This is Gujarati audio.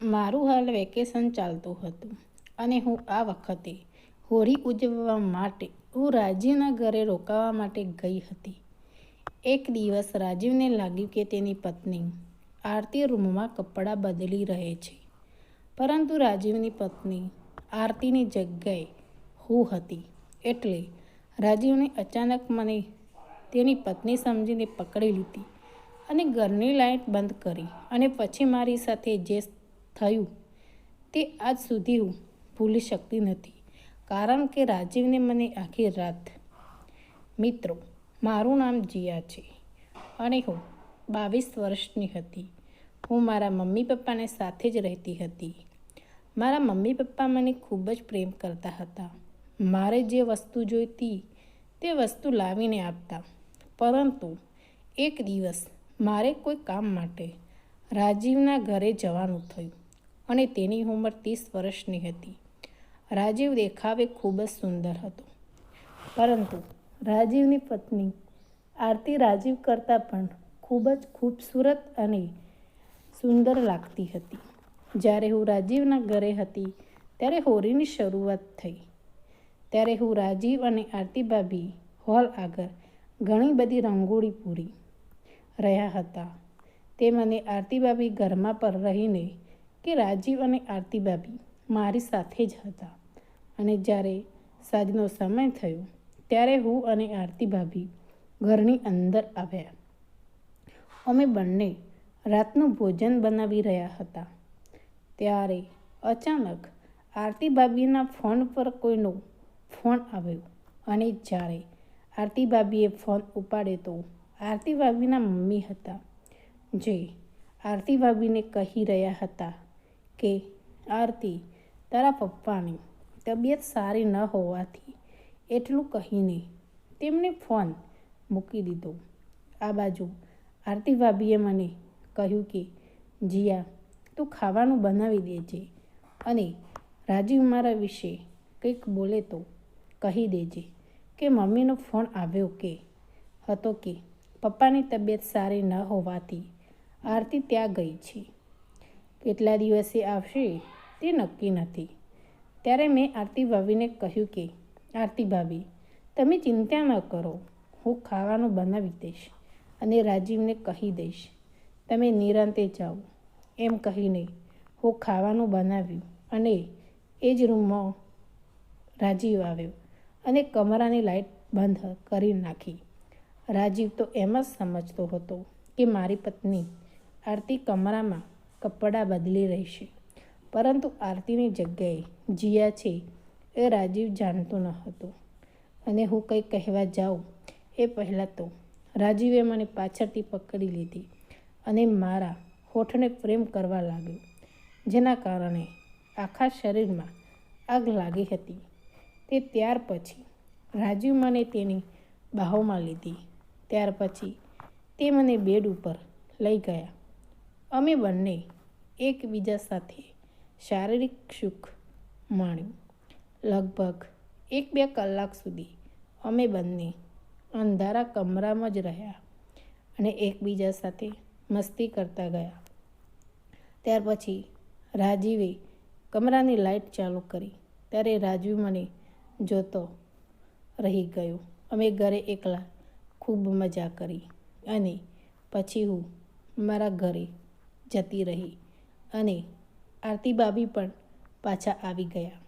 મારું હાલ વેકેશન ચાલતું હતું અને હું આ વખતે હોળી ઉજવવા માટે હું રાજીવના ઘરે રોકાવા માટે ગઈ હતી. એક દિવસ રાજીવને લાગ્યું કે તેની પત્ની આરતી રૂમમાં કપડાં બદલી રહે છે. પરંતુ રાજીવની પત્ની આરતીની જગ્યાએ હું હતી એટલે રાજીવને અચાનક મને તેની પત્ની સમજીને પકડી લીધી અને ઘરની લાઇટ બંધ કરી અને પછી મારી સાથે જે થયું. તે આજ સુધી હું ભૂલી શકતી નથી, કારણ કે રાજીવને મને આખી રાત મિત્રો, મારું નામ જીયા છે અને હું બાવીસ વર્ષની હતી. હું મારા મમ્મી પપ્પાને સાથે જ રહેતી હતી. મારા મમ્મી પપ્પા મને ખૂબ જ પ્રેમ કરતા હતા. મારે જે વસ્તુ જોઈતી તે વસ્તુ લાવીને આપતા. પરંતુ એક દિવસ મારે કોઈ કામ માટે રાજીવના ઘરે જવાનું થયું. અને તેની ઉંમર ત્રીસ વર્ષની હતી. રાજીવ દેખાવે ખૂબ જ સુંદર હતો. પરંતુ રાજીવની પત્ની આરતી રાજીવ કરતાં પણ ખૂબ જ ખૂબસૂરત અને સુંદર લાગતી હતી. જ્યારે હું રાજીવના ઘરે હતી ત્યારે હોળીની શરૂઆત થઈ. ત્યારે હું રાજીવ અને આરતી ભાભી હોલ આગળ ઘણી બધી રંગોળી પૂરી રહ્યા હતા. તે મને આરતી ભાભી ઘરમાં પર રહીને કે રાજીવ અને આરતી ભાભી મારી સાથે જ હતા. અને જ્યારે સાંજનો સમય થયો, ત્યારે હું અને આરતી ભાભી ઘરની અંદર આવ્યા. અમે બંને રાતનું ભોજન બનાવી રહ્યા હતા. ત્યારે અચાનક આરતી ભાભીના ફોન પર કોઈનો ફોન આવ્યો. અને જ્યારે આરતી ભાભીએ ફોન ઉપાડે તો આરતી ભાભીના મમ્મી હતા, જે આરતી ભાભીને કહી રહ્યા હતા કે આરતી તારા પપ્પાની તબિયત સારી ન હોવાથી એટલું કહીને તેમને ફોન મૂકી દીધો. આ બાજુ આરતી ભાભીએ મને કહ્યું કે, જીયા, તું ખાવાનું બનાવી દેજે અને રાજીવ મારા વિશે કંઈક બોલે તો કહી દેજે કે મમ્મીનો ફોન આવ્યો કે. હતો કે, પપ્પાની તબિયત સારી ન હોવાથી આરતી ત્યાં ગઈ છે. કેટલા દિવસે આવશે તે નક્કી નથી. ત્યારે મેં આરતી ભાભીને કહ્યું કે, આરતી ભાભી, તમે ચિંતા ન કરો. હું ખાવાનું બનાવી દઈશ અને રાજીવને કહી દઈશ. તમે નિરાંતે જાઓ. એમ કહીને હું ખાવાનું બનાવ્યું અને એ જ રૂમમાં રાજીવ આવ્યો અને કમરાની લાઈટ બંધ કરી નાખી. રાજીવ તો એમ જ સમજતો હતો કે મારી પત્ની આરતી કમરામાં કપડાં બદલી રહેશે. પરંતુ આરતીની જગ્યાએ જીયા છે એ રાજીવ જાણતો ન હતો. અને હું કંઈ કહેવા જાઉં એ પહેલાં તો રાજીવે મને પાછળથી પકડી લીધી અને મારા હોઠને પ્રેમ કરવા લાગ્યો, જેના કારણે આખા શરીરમાં આગ લાગી હતી. તે ત્યાર પછી રાજીવ મને તેની બાહોમાં લીધી. ત્યાર પછી તે મને બેડ ઉપર લઈ ગયા. અમે બંને એકબીજા સાથે શારીરિક સુખ માણ્યું. લગભગ એક બે કલાક સુધી અમે બંને અંધારા કમરામાં જ રહ્યા અને એકબીજા સાથે મસ્તી કરતા ગયા. ત્યાર પછી રાજીવે કમરાની લાઇટ ચાલુ કરી. ત્યારે રાજીવ મને જોતો રહી ગયો. અમે ઘરે એકલા ખૂબ મજા કરી અને પછી હું મારા ઘરે જતી રહી અને આરતી બાબી પણ પાછા આવી ગયા.